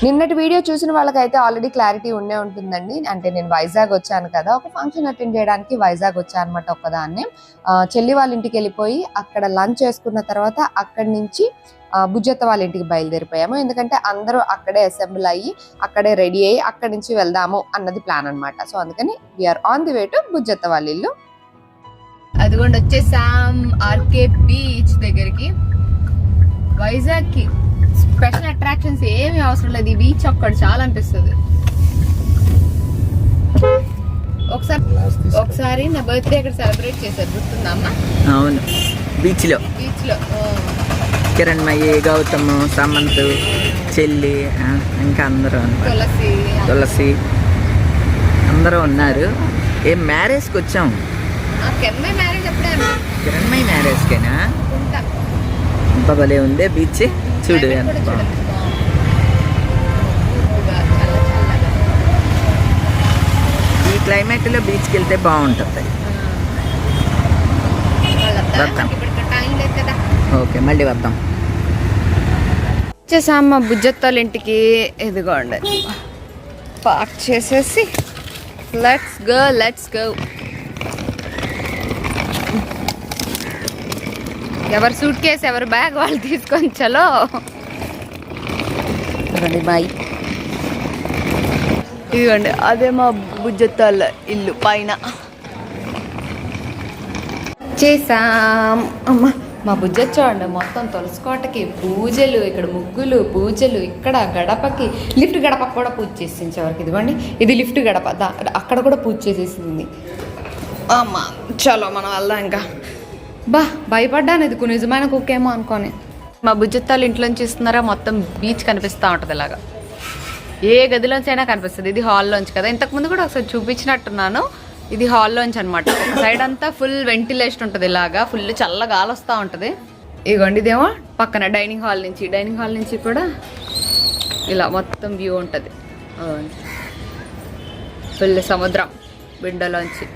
నిన్నటి వీడియో చూసిన వాళ్ళకైతే ఆల్రెడీ క్లారిటీ ఉండే ఉంటుందండి. అంటే నేను వైజాగ్ వచ్చాను కదా ఒక ఫంక్షన్ అటెండ్ చేయడానికి వైజాగ్ వచ్చాను అనమాట ఒక్కదాన్ని. చెల్లి వాళ్ళ ఇంటికి వెళ్ళిపోయి అక్కడ లంచ్ చేసుకున్న తర్వాత అక్కడి నుంచి బుజ్జత్త వాళ్ళ ఇంటికి బయలుదేరిపోయాము. ఎందుకంటే అందరూ అక్కడే అసెంబ్ల్ అయ్యి అక్కడే రెడీ అయ్యి అక్కడి నుంచి వెళ్దాము అన్నది ప్లాన్ అనమాట సో అందుకని we're on the way to బుజ్జత్త వాళ్ళ ఇల్లు. అదిగోండి వచ్చేసాం ఆర్కే బీచ్ దగ్గరికి. వైజాగ్కి స్పెషల్ అట్రాక్షన్స్ ఏమి అవసరం లేదు. ఈ బీచ్ ఒక్కడు చాలా అనిపిస్తుంది. ఒకసారి ఒకసారి నా బర్త్డే అక్కడ సెలబ్రేట్ చేశారు. గుర్తుందమ్మా? అవును. బీచ్లో బీచ్లో. ఓ. కిరణ్మయ్యి గౌతమ్ సమంత్ చెల్లి ఇంకా అందరూ తులసి తులసి. అందరూ ఉన్నారు. ఏం మ్యారేజ్కి వచ్చాం? ఆ కింద మ్యారేజ్ అప్పుడే కిరణ్మయ్య మ్యారేజ్కేనా? అనుకుంటా అంత భలే ఉందే బీచ్. చూడు. ఎంత బాగుంది. ఈ క్లైమేట్లో బీచ్కి వెళ్తే బాగుంటుంది. వద్దాం. ఓకే మళ్ళీ వద్దాం. వచ్చేసాం మా బుజ్జత్తాల ఇంటికి. ఇదిగోండి. పార్క్ చేసేసి లెట్స్ గో లెట్స్ గో ఎవరు సూట్ కేసు ఎవరు బ్యాగ్ వాళ్ళు తీసుకొని చలో. ఇదిగోండి బాయ్. ఇదిగోండి అదే మా బుజ్జత్తాల ఇల్లు పైన. చేసాం అమ్మ. మా బుజ్జ చూడండి మొత్తం తులసికోటకి పూజలు ఇక్కడ ముగ్గులు పూజలు ఇక్కడ గడపకి లిఫ్ట్ గడపకి కూడా పూజ చేసింది చివరికి. ఇదిగోండి ఇది లిఫ్ట్ గడప. దా అక్కడ కూడా పూజ చేసేసింది. అమ్మ చలో మనం వెళ్దాం ఇంకా. బా భయపడ్డాను ఇది నిజమైన కుక్కేమో అనుకోని. మా బుజ్జత్తాలు ఇంట్లోంచి ఇస్తున్నారా? మొత్తం బీచ్ కనిపిస్తూ ఉంటుంది ఇలాగా. ఏ గదిలోంచి అయినా కనిపిస్తుంది. ఇది హాల్లోంచి కదా. ఇంతకుముందు కూడా ఒకసారి చూపించినట్టున్నాను. ఇది హాల్లోంచి అనమాట సైడ్ అంతా ఫుల్ వెంటిలేషన్ ఉంటుంది ఇలాగా. ఫుల్ చల్ల గాలి వస్తూ ఉంటుంది. ఇదిగోండి ఇదేమో పక్కన డైనింగ్ హాల్ నుంచి. డైనింగ్ హాల్ నుంచి కూడా ఇలా మొత్తం వ్యూ ఉంటుంది. ఫుల్ సముద్రం. విండోలోంచి.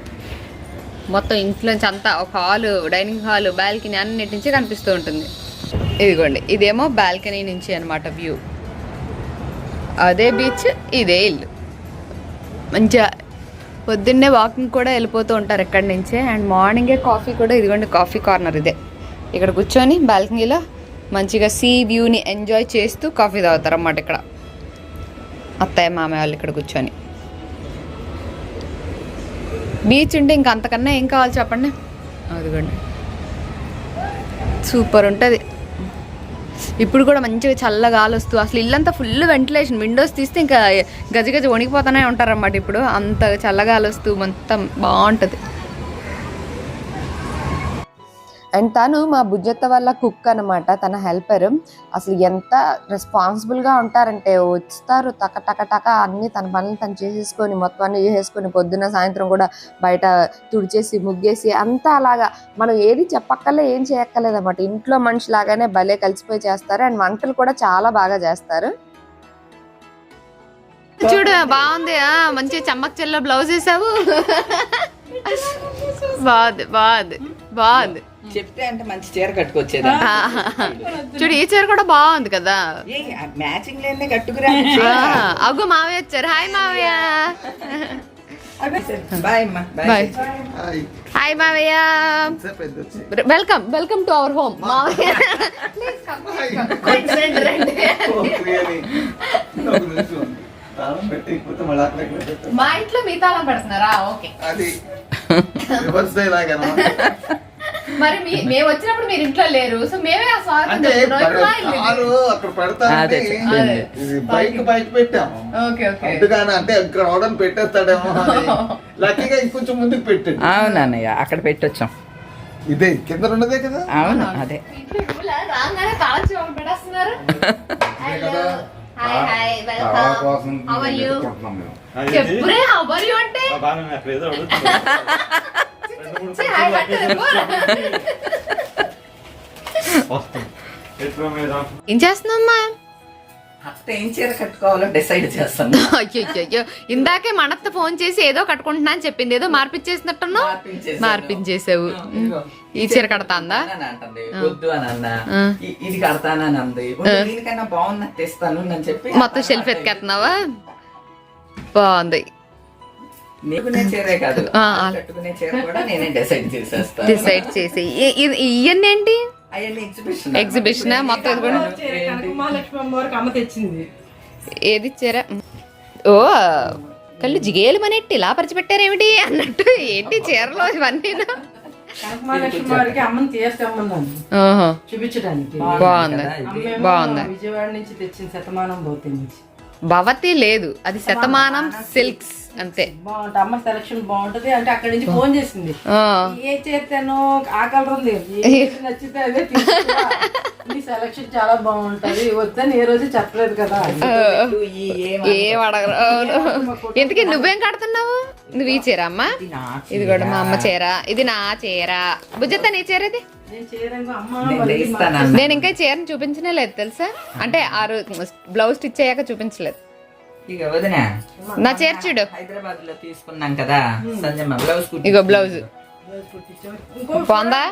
మొత్తం ఇంట్లోంచి అంతా ఒక హాల్ డైనింగ్ హాల్ బాల్కనీ అన్నిటి నుంచి కనిపిస్తూ ఉంటుంది. ఇదిగోండి ఇదేమో బాల్కనీ నుంచి అనమాట వ్యూ అదే బీచ్ ఇదే ఇల్లు. మంచిగా పొద్దున్నే వాకింగ్ కూడా వెళ్ళిపోతూ ఉంటారు ఎక్కడి నుంచే. అండ్ మార్నింగే కాఫీ కూడా ఇదిగోండి కాఫీ కార్నర్ ఇదే. ఇక్కడ కూర్చొని బాల్కనీలో మంచిగా సీ వ్యూని ఎంజాయ్ చేస్తూ కాఫీ తాగుతారు అన్నమాట ఇక్కడ. అత్తయ్య మామయ్య వాళ్ళు ఇక్కడ కూర్చొని. బీచ్ ఉంటే ఇంక అంతకన్నా ఏం కావాలి చెప్పండి? అదిగోండి. సూపర్ ఉంటుంది. ఇప్పుడు కూడా మంచిగా చల్ల గాలి వస్తూ అసలు ఇల్లంతా ఫుల్ వెంటిలేషన్ విండోస్ తీస్తే ఇంకా గజ గజ వణికిపోతానే ఉంటారన్నమాట ఇప్పుడు. అంత చల్లగాలి వస్తూ మొత్తం బాగుంటుంది. అండ్ తను మా బుజ్జత్త వాళ్ళ కుక్ అనమాట తన హెల్పర్. అసలు ఎంత రెస్పాన్సిబుల్గా ఉంటారంటే వస్తారు టక టక టక అన్ని తన పనులు తను చేసేసుకొని మొత్తం అన్ని చేసేసుకొని పొద్దున్న సాయంత్రం కూడా బయట తుడిచేసి ముగ్గేసి అంతా అలాగా. మనం ఏది చెప్పక్కర్లే ఏం చేయక్కర్లేదు అనమాట ఇంట్లో మనిషి లాగానే భలే కలిసిపోయి చేస్తారు. అండ్ వంటలు కూడా చాలా బాగా చేస్తారు. చూడు బాగుంది. మంచి చమ్మక్ చెల్ల బ్లౌజ్ వేసావు. బాగుంది బాగుంది బాగుంది చెప్తే అంటే మంచి చీర కట్టుకొచ్చేదా? చూడు ఈ చీర కూడా బాగుంది కదా. మ్యాచింగ్ లేదే కట్టుకురా అగో మావయ్య వచ్చారు. హాయ్ మావయ్య. హాయ్. మావయ్య. Welcome welcome to our home. మావయ్య. రండి. మా ఇంట్లో మీ తాళం పెడుతున్నారా? ఓకే. అది రివర్స్ మరి మీ- మేము వచ్చినప్పుడు మీరు ఇంట్లో లేరు సో మేమే ఆ స్వాగతం అంటే చెప్తున్నాం. ఇప్పుడు మా ఇల్లు ఇది. కారు అక్కడ పెడతా అదే. ఇది బైక్ బైక్ పెట్టాము. Okay okay. అందుకని అంటే ఇక్కడ అవడం పెట్టేస్తాడేమో అని. లక్కీగా ఇంకొంచెం ముందుకు పెట్టండి అవును అన్నయ్య అక్కడ పెట్టొచ్చాం. ఇదే కింద ఉన్నదే కదా? అవును అదే. ఇంట్లో రూలా? రాగానే తాళం చెవులు పెట్టేస్తున్నారు హలో హాయ్ హాయ్ తాళా వెల్కమ్ కోసం హౌ ఆర్ యు వెతుక్కుంటున్నాం మేము. చెప్పురే హౌ ఆర్ యు అంటే Say hi, hi to the phone. ఏం చేస్తున్నామ్మా ఏం చీర కట్టుకోవాలో డిసైడ్ చేస్తాను. అయ్యో ఇందాకే మనత్త ఫోన్ చేసి ఏదో కట్టుకుంటున్నా అని చెప్పింది. ఏదో మార్పిచ్చేసినట్టున్నా మార్పించేసాను. మార్పించేసావు ఈ చీర కడతాందా? అంటుంది వద్దు అని అన్నా ఇది కడతానని అంది దీనికన్నా ఇస్తాను అని చెప్పి మొత్తం షెల్ఫ్ ఎత్తుకెత్తున్నావా? బాగుంది. డిసైడ్ చేసి. ఇవన్నీ ఏంటి? ఎగ్జిబిషన్ మొత్తం ఏది ఇచ్చారా ఓ కళ్ళు జిగేలు మನೆట్టి ఇలా పరిచిపెట్టారేమిటి? అన్నట్టు ఏంటి చీరలో ఇవన్నీ కనకమహాలక్ష్మి వారికి అమ్మని తీసుకెమ్మన్నాను చూపించడానికి. బాగుంది. బాగుంది. విజయవాడ నుంచి తెచ్చిన శతమానం భౌతి నుంచి. భవతి లేదు అది శతమానం సిల్క్స్ అంతే. బాగుంటుంది అమ్మ సెలక్షన్ బాగుంటది. అంటే అక్కడి నుంచి ఫోన్ చేసింది. ఏ చేస్తాను ఆ కలర్ ఉంది. నచ్చితే అదే. నీ సెలక్షన్ చాలా బాగుంటది. వద్దని ఏ రోజు చెప్పలేదు కదా. ఏం అడగరు. ఇంతకీ నువ్వేం కడుతున్నావు? నువ్వు ఈ చీర అమ్మా? ఇది కూడా మా అమ్మ చీర. ఇది నా చీర. బుజ్జత్త నీ చీర ఇది? నేను చేయరంగా అమ్మ నేను ఇస్తానన్న నేను ఇంకా చీరని చూపించనే లేదు తెలుసా? అంటే ఆ రోజు బ్లౌజ్ స్టిచ్ అయ్యాక చూపించలేదు. ఇక వదిన. నా చీర చూడు. హైదరాబాద్లో తీసుకున్నాం కదా సంజమ్మ బ్లౌజ్ ఇగో బ్లౌజ్. బాగుందా?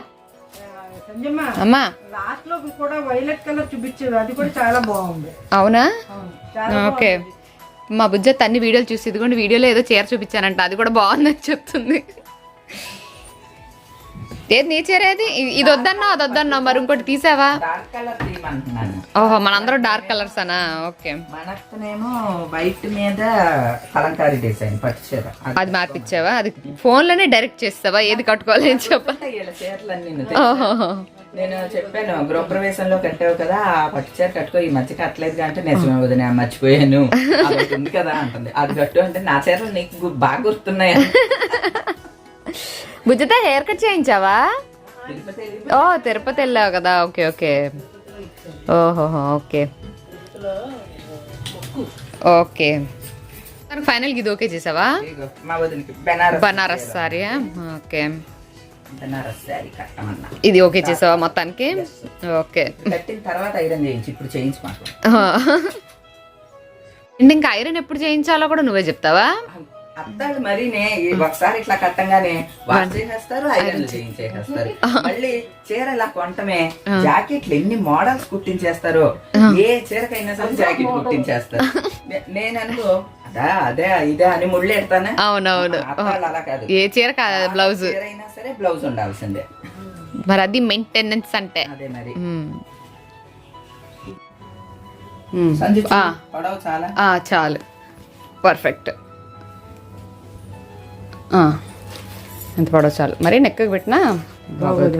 సంజమ్మ అమ్మా. లాస్ట్లో కూడా వైలెట్ కలర్ చూపించేది అది కూడా చాలా బాగుంది. అవునా? అవును. చాలా ఓకే. మా బుజ్జత్ అన్ని వీడియోలు చూసి ఇదిగోండి వీడియోలో ఏదో చీర చూపించానంట అది కూడా బాగుందని చెప్తుంది. ఏది నీ చీర ఏది? ఇది వద్దన్నా అది వద్దన్నా మరి ఇంకోటి తీసావా? ఓహో మనందరం డార్క్ కలర్స్ అనా? ఓకే. మనకునేమో వైట్ మీద కలంకారీ డిజైన్ పట్టు చీర. అది మార్పిచ్చావా అది ఫోన్లోనే డైరెక్ట్ చేస్తావా? ఏది కట్టుకోవాలి అని చెప్ప? ఉంటాయి వీళ్ళ చీరలన్నీ నువ్వు ఓహో. నేను చెప్పాను గృహప్రవేశంలో కట్టావు కదా ఆ పట్టు చీర కట్టుకో ఈ మధ్య కట్టలేదు అంటే నిజమే వదిన మర్చిపోయాను. ఉంది కదా అంటుంది. అది కట్టు అంటే నా చీరలు నీకు బాగా గుర్తున్నాయి బుజ్జత హెయిర్ కట్ చేయించావా? ఓ తిరుపతి వెళ్ళావు కదా. Okay okay. ఓహో ఓకే. ఓకే. ఫైనల్గా ఇది ఓకే చేసావా? Banaras sorry okay. ఇది ఓకే చేసావా మొత్తానికి? ఓకే. కట్టిన తర్వాత ఐరన్ చేయించి ఇప్పుడు చేయించి ఇంకా ఐరన్ ఎప్పుడు చేయించాలో కూడా నువ్వే చెప్తావా? అద్దాలు మరీనే ఈ ఒకసారి ఇట్లా కట్టంగానే వాష్ చేసేస్తారు ఐరన్ చేయించేస్తారు మళ్ళీ చీర ఇలా కొంటమే జాకెట్లు ఎన్ని మోడల్స్ కుట్టించేస్తారు ఏ చీరకైనా సరే జాకెట్ కుట్టించేస్తారు. నేను అనుకో అదా అదే ఇదే అని ముళ్ళు ఎడతానే? అవునవును. అలా కాదు. ఏ చీర కాదు బ్లౌజ్? చీర అయినా సరే బ్లౌజ్ ఉండాల్సిందే. మరి అది మెయింటెనెన్స్ అంటే. అదే మరి. చాలు. పర్ఫెక్ట్ ఆ, ఎంత పొడవు చాలు. మరి నెక్కకి పెట్టినా బాగోదు.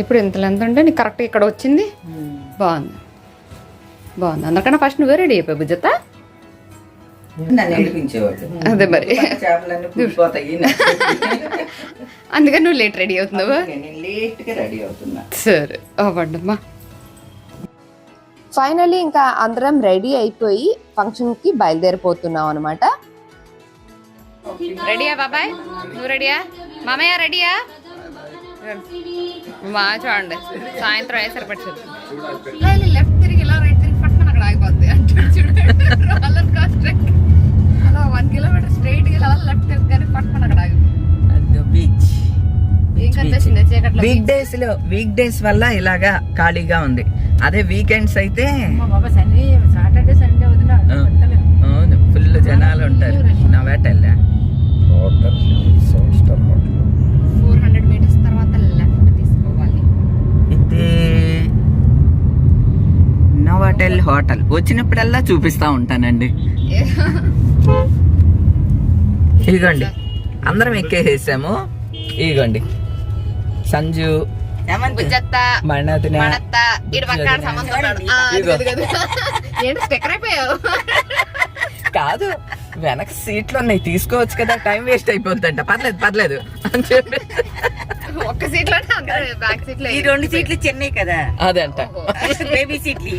ఇప్పుడు ఇంత లెంత్ ఉంటే నీకు కరెక్ట్ ఇక్కడ వచ్చింది. బాగుంది. బాగుంది. అందరికన్నా ఫస్ట్ నువ్వే రెడీ అయిపోయి బుజ్జత అదే మరి. అందుకని నువ్వు లేట్ రెడీ అవుతున్నావు? నేను లేట్గా రెడీ అవుతున్నా. సరే అవ్వండమ్మా. ఫైనలీ ఇంకా అందరం రెడీ అయిపోయి ఫంక్షన్కి బయలుదేరిపోతున్నాం అనమాట రెడీయా బాబాయ్ నువ్వు రెడీయా మామయ్య రెడీయా మా చూడండి. సాయంత్రం అయ్యేసరి పట్టింది లెఫ్ట్ తిరిగి ఇలా రైట్ తిరిగి పట్టుకుని అక్కడ ఆగిపోద్ది. అంటే చూడండి coaster. అలా వన్ కిలోమీటర్ స్ట్రైట్గా లెఫ్ట్ కానీ పట్టుకుని అక్కడ ఆగిపోద్ది బీచ్ వీక్ డేస్లో వీక్ డేస్ వల్ల ఇలాగా ఖాళీగా ఉంది. అదే వీకెండ్స్ అయితే సాటర్డే సండే. అవును ఫుల్ జనాలు ఉంటారు. నా వేట వెళ్ళా ఫోర్ హండ్రెడ్ మీటర్స్ తర్వాత లెఫ్ట్ తీసుకోవాలి. ఇది నోవాటెల్ హోటల్. వచ్చినప్పుడల్లా చూపిస్తా ఉంటానండి. ఇదిగోండి. అందరం ఎక్కేసేసాము. ఇదిగోండి. సంజు కాదు. వెనక సీట్లు ఉన్నాయి. తీసుకోవచ్చు కదా టైం వేస్ట్ అయిపోద్దంట. పర్లేదు పర్లేదు. అని చెప్పి. ఒక్క సీట్లోనే అందరూ బ్యాక్ సీట్లో ఈ రెండు సీట్లు చెన్నై కదా. అదంట బేబీ సీట్లు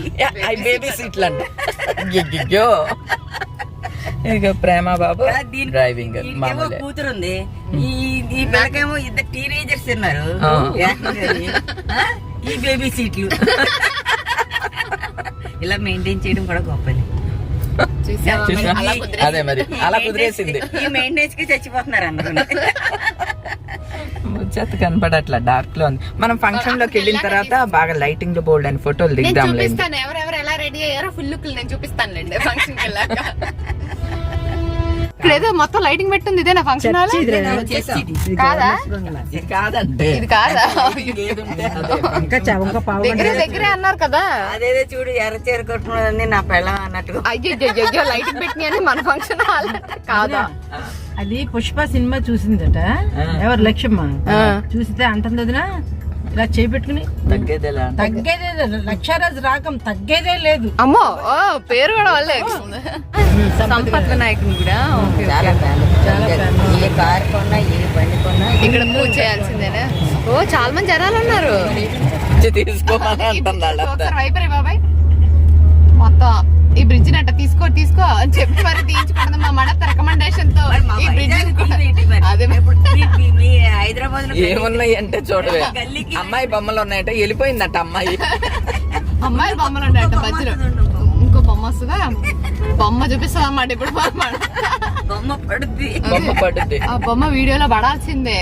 అవి బేబీ సీట్లు అంట. అయ్యయ్యో. ఇక ప్రేమ బాబు డ్రైవింగ్ కూతురు ఉంది ఈ ఈ పిల్లకేమో ఇద్దరు టీనేజర్స్ ఉన్నారు. ఈ- బేబీ సీట్లు ఇలా మెయింటైన్ చేయడం కూడా గొప్పది. అదే మరి అలా కుదిరేసింది. చచ్చిపోతున్నారు ముచ్చత కనపడట్లా డార్క్లో ఉంది. మనం ఫంక్షన్లోకి వెళ్ళిన తర్వాత బాగా లైటింగ్లో బోల్డ్ అని ఫోటోలు దిగుదాం చూపిస్తాను. ఎవరెవరు ఎలా రెడీ అయ్యారో ఫుల్ లుక్ నేను చూపిస్తానులేండి ఫంక్షన్కి వెళ్ళాక. ఇక్కడ ఏదో మొత్తం లైటింగ్ పెట్టింది ఇదేనా ఫంక్షన్ హాల్? కాదా? ఇది ఇది కాదా? దగ్గరే దగ్గరే అన్నారు కదా. అదేదో చూడు ఎర్ర చీర కట్టుకున్నదని నా పెళ్ళం అన్నట్టుగా. అయ్యో అయ్యో లైటింగ్ పెట్టినాయని మన ఫంక్షన్ హాల్ కాదా? అది పుష్ప సినిమా చూసిందట. ఎవరు? లక్ష్యమ్మ. చూస్తే అంటుంది వదినా ఇలా చేపెట్టుకుని తగ్గేదేలా తగ్గేదే లేదు లక్షారాజు రాగం తగ్గేదే లేదు. అమ్మో ఓ పేరు కూడా వాళ్ళే సంపత్ వినాయకుని కూడా. చాలా ఏ కారు కొన్నా ఏ బండి కొన్నా ఇక్కడ పూజ చేయాల్సిందేనా? ఓ చాలా మంది జనాలు ఉన్నారు. తీసుకోమని వైపరే బాబాయ్. మొత్తం ఈ బ్రిడ్జ్ నట్ట తీసుకో తీసుకో అని చెప్పి మరి తీయించుకోవడం మా మడత రికమెండేషన్తో ఈ బ్రిడ్జ్ అదే హైదరాబాద్లో ఏమున్నాయి అంటే చూడవే. అమ్మాయి బొమ్మలు ఉన్నాయంటే వెళ్ళిపోయిందట అమ్మాయి. అమ్మాయిల బొమ్మలు ఉన్నాయంట మధ్యలో. ఇంకో బొమ్మ. వస్తుందా? బొమ్మ చూపిస్తుంది అన్నమాట ఇప్పుడు. బొమ్మ. పడుద్ది. బొమ్మ పడుద్ది. ఆ బొమ్మ వీడియోలో పడాల్సిందే.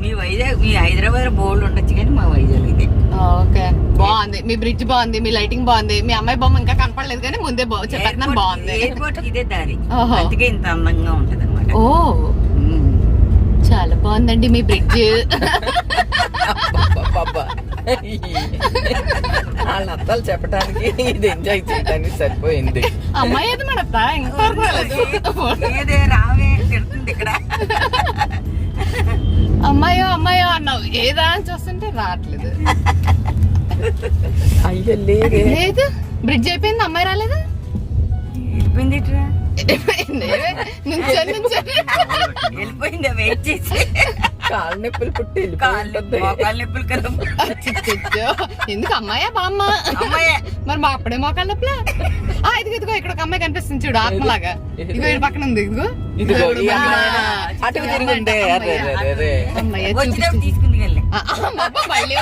మీ వైజాగ్ మీ హైదరాబాద్ బోర్డు ఉండొచ్చు కానీ మా వైజాగ్ ఇది ఓకే. బాగుంది. మీ బ్రిడ్జ్ బాగుంది మీ లైటింగ్ బాగుంది. మీ అమ్మాయి బొమ్మ ఇంకా కనపడలేదు కానీ ముందే బా- చెప్పేస్తున్నాను బాగుంది. ఎయిర్పోర్ట్ ఇదే దారి. ఓహో. అందుకే ఇంత అందంగా ఉంటది అనమాట ఓ చాలా బాగుందండి మీ బ్రిడ్జ్. వాళ్ళ అత్తలు చెప్పడానికి ఇది ఎంజాయ్ చేయడానికి సరిపోయింది. అమ్మాయి అయితే మనత్త ఇంతవరకు రావే తిడుతుంది ఇక్కడ. అమ్మాయో అమ్మాయో అన్నావు. ఏదా అని చూస్తుంటే రావట్లేదు. అయ్యో లేదే. లేదు. బ్రిడ్జ్ అయిపోయింది అమ్మాయి రాలేదు? ఇట్రా నుంచొని నుంచొని. వెళ్ళిపోయింది వెయిట్ చేసి? కాళ్ళ నొప్పులు పుట్టి కాళ్ళు నొప్పులు కదా. ఎందుకు అమ్మాయా బామ్మ? అమ్మాయే. మరి మా అప్పుడే మోకాళ్ళ నొప్పులా? ఆ ఇదిగో ఇదిగో ఇక్కడ ఒక అమ్మాయి కనిపిస్తుంది చూడు ఆత్మలాగా. ఇదిగో ఈ పక్కన ఉంది ఇదిగో. ఇదిగో అటు తిరిగి ఉంటే అరే అరే, అరే అరే. అమ్మాయి వచ్చేటప్పుడు తీసుకుని వెళ్ళి మళ్ళీ?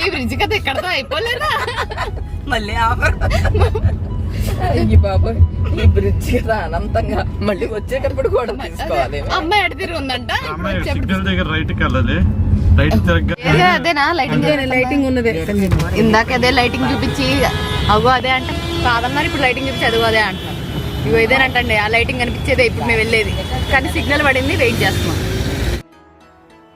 ఈ బ్రిడ్జ్ కదా ఇక్కడతో అయిపోలేదా? మళ్ళీ ఆఫర్. అయ్యి బాబోయ్. ఈ బ్రిడ్జ్ కదా అనంతంగా. మళ్ళీ వచ్చేటప్పుడు కూడా తీసుకోవాలి. అమ్మాయి ఎడ తిరిగి ఉందంట. సిగ్నల్ దగ్గర రైట్కి వెళ్ళాలి. అదేనా? లైటింగ్ లైటింగ్ ఉన్నది. ఇందాక అదే లైటింగ్ చూపించి. అగో అదే అంటే. కాదన్నారు ఇప్పుడు లైటింగ్ చూపించి అదిగో అదే అంటున్నారు. ఇగో ఇదేనంటండి. ఆ లైటింగ్ కనిపించేదే ఇప్పుడు మేము వెళ్ళేది. కానీ సిగ్నల్ పడింది వెయిట్ చేస్తున్నాం.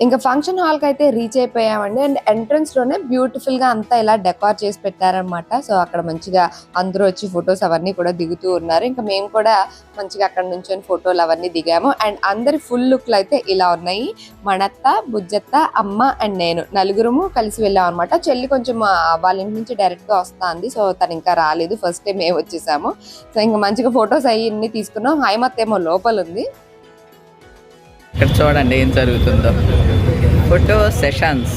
ఇంకా ఫంక్షన్ హాల్కి అయితే రీచ్ అయిపోయామండి. అండ్ ఎంట్రన్స్లోనే లోనే బ్యూటిఫుల్గా అంతా ఇలా డెకార్ చేసి పెట్టారనమాట సో అక్కడ మంచిగా అందరూ వచ్చి ఫొటోస్ అవన్నీ కూడా దిగుతూ ఉన్నారు. ఇంకా మేము కూడా మంచిగా అక్కడ నుంచి ఫోటోలు అవన్నీ దిగాము. అండ్ అందరి ఫుల్ లుక్లు అయితే ఇలా ఉన్నాయి. మణత్త బుజ్జత్త అమ్మ అండ్ నేను నలుగురము కలిసి వెళ్ళాం అనమాట చెల్లి కొంచెం వాళ్ళ ఇంటి నుంచి డైరెక్ట్గా వస్తుంది. సో తను ఇంకా రాలేదు. ఫస్ట్ టైం మేము వచ్చేసాము. సో ఇంకా మంచిగా ఫొటోస్ అయ్యి తీసుకున్నాం. హైమత్ ఏమో లోపల ఉంది ఇక్కడ చూడండి ఏం జరుగుతుందో. ఫోటో సెషన్స్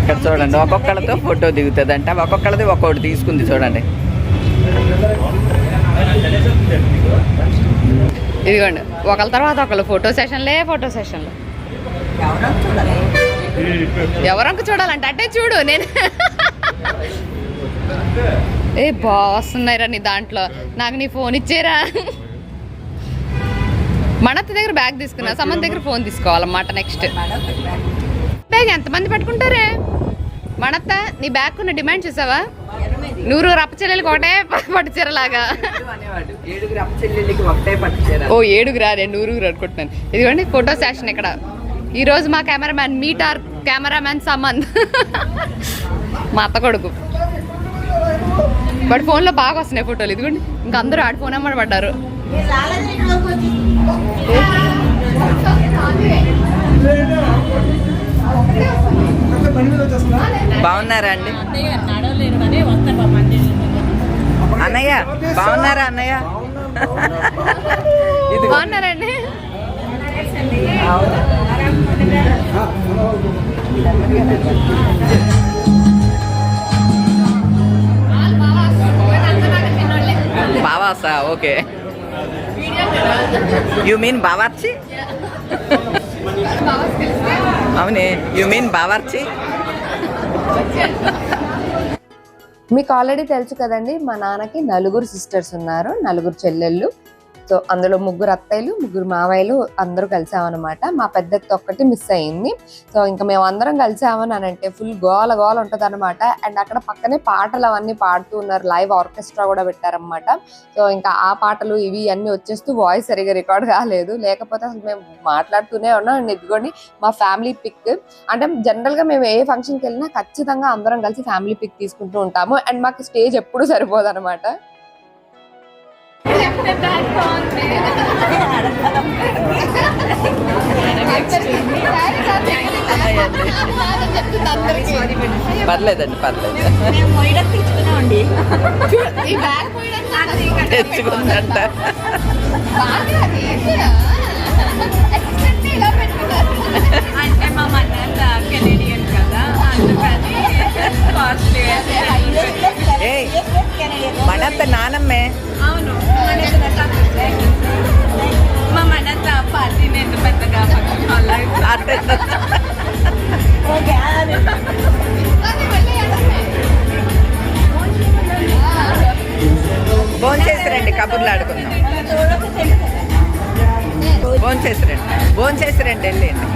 ఇక్కడ చూడండి ఒక్కొక్కళ్ళతో ఫోటో దిగుతుంది అంట ఒక్కొక్కళ్ళది ఒక్కొక్కటి తీసుకుంది చూడండి. ఇదిగోండి ఒకళ్ళ తర్వాత ఒకళ్ళు ఫోటో సెషన్లే ఫోటో సెషన్లు ఎవరంక చూడాలంటే అంటే చూడు నేను. ఏ బాగున్నాయిరా నీ దాంట్లో. నాకు నీ ఫోన్ ఇచ్చేరా. మనత్త దగ్గర బ్యాగ్ తీసుకున్నా సమంత దగ్గర ఫోన్ తీసుకోవాలన్నమాట నెక్స్ట్ బ్యాగ్ ఎంతమంది పెట్టుకుంటారే? మనత్త నీ బ్యాగ్ ఉన్న డిమాండ్ చూసావా? నూరు రప్ప చెల్లెలకి ఒకటే పట్టు చీరలాగా అనేవాడు ఏడుగురు అప్ప చెల్లెళ్ళకి ఒకటే పట్టుచారు ఓ ఏడుగురా నేను నూరుగురు అనుకుంటున్నాను. ఇదిగోండి ఫోటో సెషన్ ఇక్కడ. ఈ రోజు మా cameraman meet our cameraman Samanth. మా అత్త కొడుకు. వాడి ఫోన్లో బాగా వస్తున్నాయి ఫోటోలు. ఇదిగోండి ఇంకా అందరూ ఆడి ఫోన్ అమ్మడి పడ్డారు. బాగున్నారా అండి? అన్నయ్య బాగున్నారా అన్నయ్య? ఇది బాగున్నారండి? బావాసా? ఓకే. You mean Bawarchi? అవునే. You mean Bawarchi? మీకు ఆల్రెడీ తెలుసు కదండి మా నాన్నకి నలుగురు సిస్టర్స్ ఉన్నారు నలుగురు చెల్లెళ్ళు. సో అందులో ముగ్గురు అత్తయ్యలు ముగ్గురు మావయ్యలు అందరూ కలిసామన్నమాట. మా పెద్దత్త ఒక్కటి మిస్ అయింది. సో ఇంకా మేము అందరం కలిసామని అని అంటే ఫుల్ గోల గోల ఉంటుంది అనమాట అండ్ అక్కడ పక్కనే పాటలు అవన్నీ పాడుతూ ఉన్నారు. లైవ్ ఆర్కెస్ట్రా కూడా పెట్టారనమాట సో ఇంకా ఆ పాటలు ఇవి అన్నీ వచ్చేస్తూ వాయిస్ సరిగా రికార్డ్ కాలేదు. లేకపోతే అసలు మేము మాట్లాడుతూనే ఉన్నాం. అండ్ ఇదిగోండి మా ఫ్యామిలీ పిక్ అంటే జనరల్గా మేము ఏ ఫంక్షన్కి వెళ్ళినా ఖచ్చితంగా అందరం కలిసి ఫ్యామిలీ పిక్ తీసుకుంటూ ఉంటాము. అండ్ మాకు స్టేజ్ ఎప్పుడు సరిపోదు అనమాట పర్లేదండి పర్లేదు. తెచ్చుకుందంట. అంటే మా మన్నత కెనేడియన్ కదా. అందుకని కాస్ట్లీ ఏయ్ మనంత నానమ్మే. అవును మా మన్నత పార్టీని ఎంత పెద్దగా అట్టే భోంచేసి రండి కబుర్లు ఆడుకుందాం. భోంచేసి రండి భోంచేసి రండి వెళ్ళండి.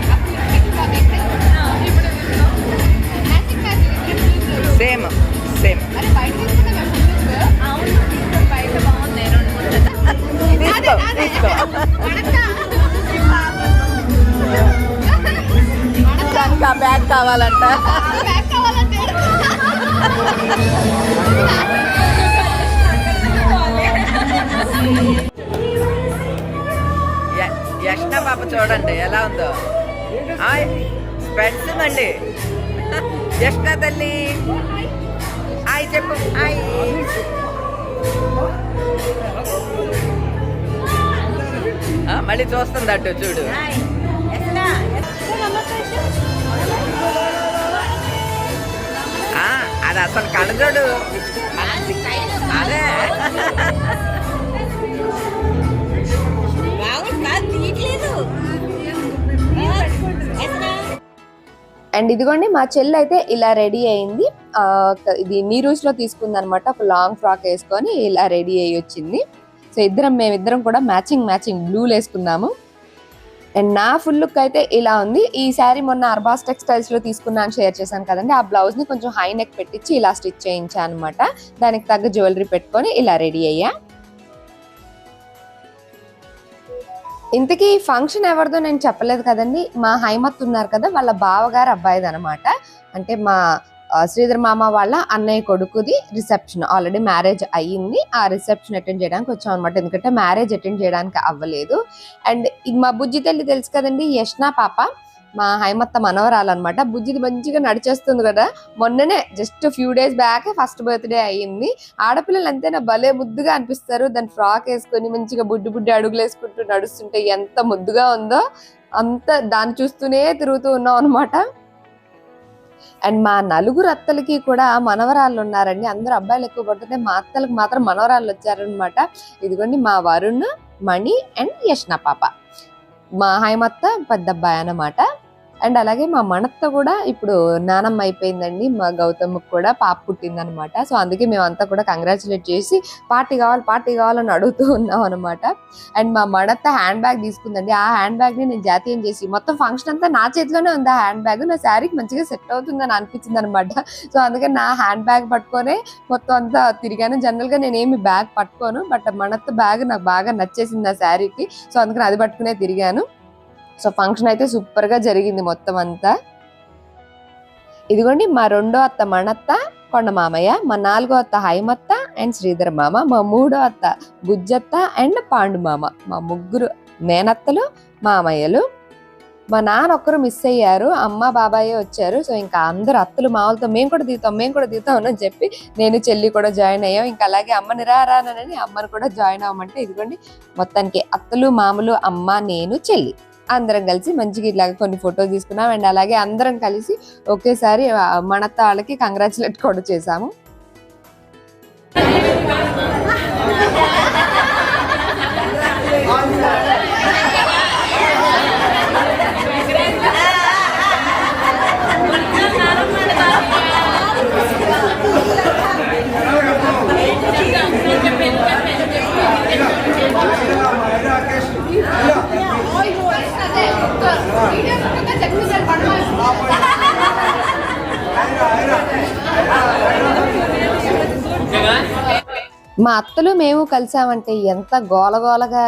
గాలి చూస్తుంది అటు చూడు. అది అసలు కళ్ళజోడు అదే. అండ్ ఇదిగోండి మా చెల్లి అయితే ఇలా రెడీ అయింది. ఇది నీరూస్ తీసుకుందనమాట ఒక లాంగ్ ఫ్రాక్ వేసుకొని ఇలా రెడీ అయ్యి వచ్చింది. సో ఇద్దరం మేమిద్దరం కూడా మ్యాచింగ్ మ్యాచింగ్ బ్లూలు వేసుకున్నాము అండ్ నా ఫుల్ లుక్ అయితే ఇలా ఉంది. ఈ శారీ మొన్న అర్బాస్ టెక్స్టైల్స్లో తీసుకున్నాను షేర్ చేశాను కదండి. ఆ బ్లౌజ్ని కొంచెం హై నెక్ పెట్టించి ఇలా స్టిచ్ చేయించాను అనమాట దానికి తగ్గ జ్యువెలరీ పెట్టుకొని ఇలా రెడీ అయ్యా. ఇంతకీ ఫంక్షన్ ఎవరిదో నేను చెప్పలేదు కదండి. మా హైమత్ ఉన్నారు కదా వాళ్ళ బావగారు అబ్బాయిది అనమాట అంటే మా శ్రీధర్ మామ వాళ్ళ అన్నయ్య కొడుకుది రిసెప్షన్ ఆల్రెడీ మ్యారేజ్ అయ్యింది. ఆ రిసెప్షన్ అటెండ్ చేయడానికి వచ్చాం అనమాట ఎందుకంటే మ్యారేజ్ అటెండ్ చేయడానికి అవ్వలేదు. అండ్ ఇది మా బుజ్జి తల్లి తెలుసు కదండి యష్నా పాప. మా హైమత్త మనవరాలన్నమాట బుజ్జిది మంచిగా నడిచేస్తుంది కదా. మొన్ననే just few days back first birthday అయ్యింది. ఆడపిల్లలు అంతేనా భలే ముద్దుగా అనిపిస్తారు. దాని ఫ్రాక్ వేసుకొని మంచిగా బుడ్డి బుడ్డి అడుగులు వేసుకుంటూ నడుస్తుంటే ఎంత ముద్దుగా ఉందో అంత దాన్ని చూస్తూనే తిరుగుతూ ఉన్నాం అనమాట అండ్ మా నలుగురు అత్తలకి కూడా మనవరాళ్ళు ఉన్నారండి. అందరూ అబ్బాయిలు ఎక్కువ పడుతుంటే మా అత్తలకు మాత్రం మనవరాళ్ళు వచ్చారనమాట ఇదిగోండి మా వరుణ్ మణి అండ్ యష్ణ పాప. మా హాయమత్త పెద్ద అబ్బాయి అన్నమాట అండ్ అలాగే మా మనత్త కూడా ఇప్పుడు నానమ్మ అయిపోయిందండి. మా గౌతమ్ కూడా పాప పుట్టిందనమాట. సో అందుకే మేమంతా కూడా కంగ్రాచులేట్ చేసి పార్టీ కావాలి పార్టీ కావాలని అడుగుతూ ఉన్నాం అనమాట. అండ్ మా మనత్త హ్యాండ్ బ్యాగ్ తీసుకుందండి. ఆ హ్యాండ్ బ్యాగ్ని నేను జాతీయం చేసి మొత్తం ఫంక్షన్ అంతా నా చేతిలోనే ఉంది ఆ హ్యాండ్ బ్యాగ్. నా శారీకి మంచిగా సెట్ అవుతుందని అనిపించింది అనమాట సో అందుకే నా హ్యాండ్ బ్యాగ్ పట్టుకొని మొత్తం అంతా తిరిగాను. జనరల్గా నేను ఏమి బ్యాగ్ పట్టుకోను బట్ మనత్త బ్యాగ్ నాకు బాగా నచ్చేసింది ఆ శారీకి. సో అందుకని అది పట్టుకునే తిరిగాను. సో ఫంక్షన్ అయితే సూపర్గా జరిగింది మొత్తం అంతా. ఇదిగోండి మా రెండో అత్త మణత్త కొండ మామయ్య మా నాలుగో అత్త హైమత్త అండ్ శ్రీధర్ మామ మా మూడో అత్త బుజ్జత్త అండ్ పాండు మామ. మా ముగ్గురు మేనత్తలు మామయ్యలు. మా నాన్న ఒక్కరు మిస్ అయ్యారు అమ్మ బాబాయే వచ్చారు. సో ఇంకా అందరు అత్తలు మామలతో మేము కూడా దిగుతాం మేము కూడా దిగుతాం అని చెప్పి నేను చెల్లి కూడా జాయిన్ అయ్యాం. ఇంకా అలాగే అమ్మని రారానని అమ్మని కూడా జాయిన్ అవ్వమంటే ఇదిగోండి మొత్తానికి అత్తలు మామలు అమ్మ నేను చెల్లి. అందరం కలిసి మంచిగా ఇలాగ కొన్ని ఫొటోస్ తీసుకున్నాం. అండ్ అలాగే అందరం కలిసి ఒకేసారి మన మణత్త వాళ్ళకి కంగ్రాచులేట్ కూడా చేసాము మా అత్తలు మేము కలిసామంటే ఎంత గోలగోలగా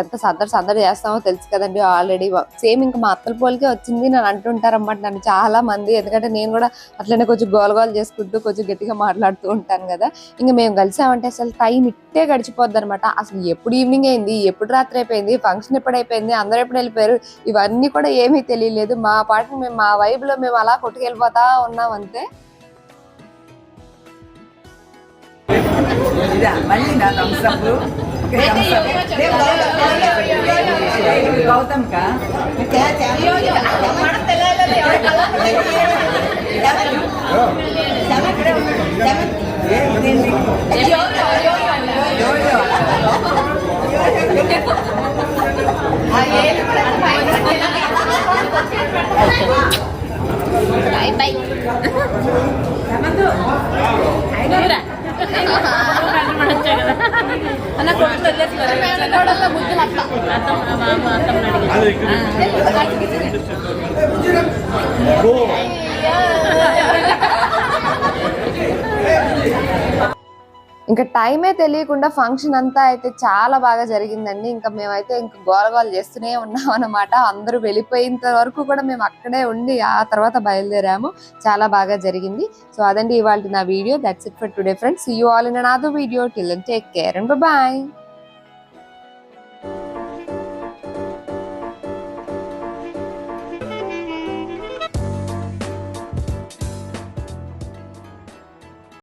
ఎంత సందడి సందడి చేస్తామో తెలుసు కదండి ఆల్రెడీ. సేమ్ ఇంకా మా అత్తల పోలికే వచ్చింది నన్ను అంటుంటారన్నమాట నన్ను చాలా మంది ఎందుకంటే నేను కూడా అట్లనే కొంచెం గోలగోలు చేసుకుంటూ కొంచెం గట్టిగా మాట్లాడుతూ ఉంటాను కదా. ఇంకా మేము కలిసామంటే అసలు టైం ఇట్టే గడిచిపోద్ది అనమాట అసలు ఎప్పుడు ఈవినింగ్ అయింది ఎప్పుడు రాత్రి అయిపోయింది ఫంక్షన్ ఎప్పుడు అయిపోయింది అందరూ ఎప్పుడు వెళ్ళిపోయారు ఇవన్నీ కూడా ఏమీ తెలియలేదు. మా పాటికి మేము మా వైబులో మేము అలా కొట్టుకెళ్ళిపోతా ఉన్నాం అంతే ఇదా మళ్ళీ నా thumbs up. Okay, thumbs up. రేపు గౌతమ్- గౌతమ్ కా ఏ, ఇదేంటి? యోయో. ఇంకా టైమే తెలియకుండా ఫంక్షన్ అంతా అయితే చాలా బాగా జరిగిందండి. ఇంకా మేమైతే ఇంకా గోలగోలు చేస్తూనే ఉన్నాం అనమాట అందరూ వెళ్ళిపోయినంత వరకు కూడా మేము అక్కడే ఉండి ఆ తర్వాత బయలుదేరాము. చాలా బాగా జరిగింది. సో అదండి ఇవాళ నా video. That's it for today friends you all in another video till take care and bye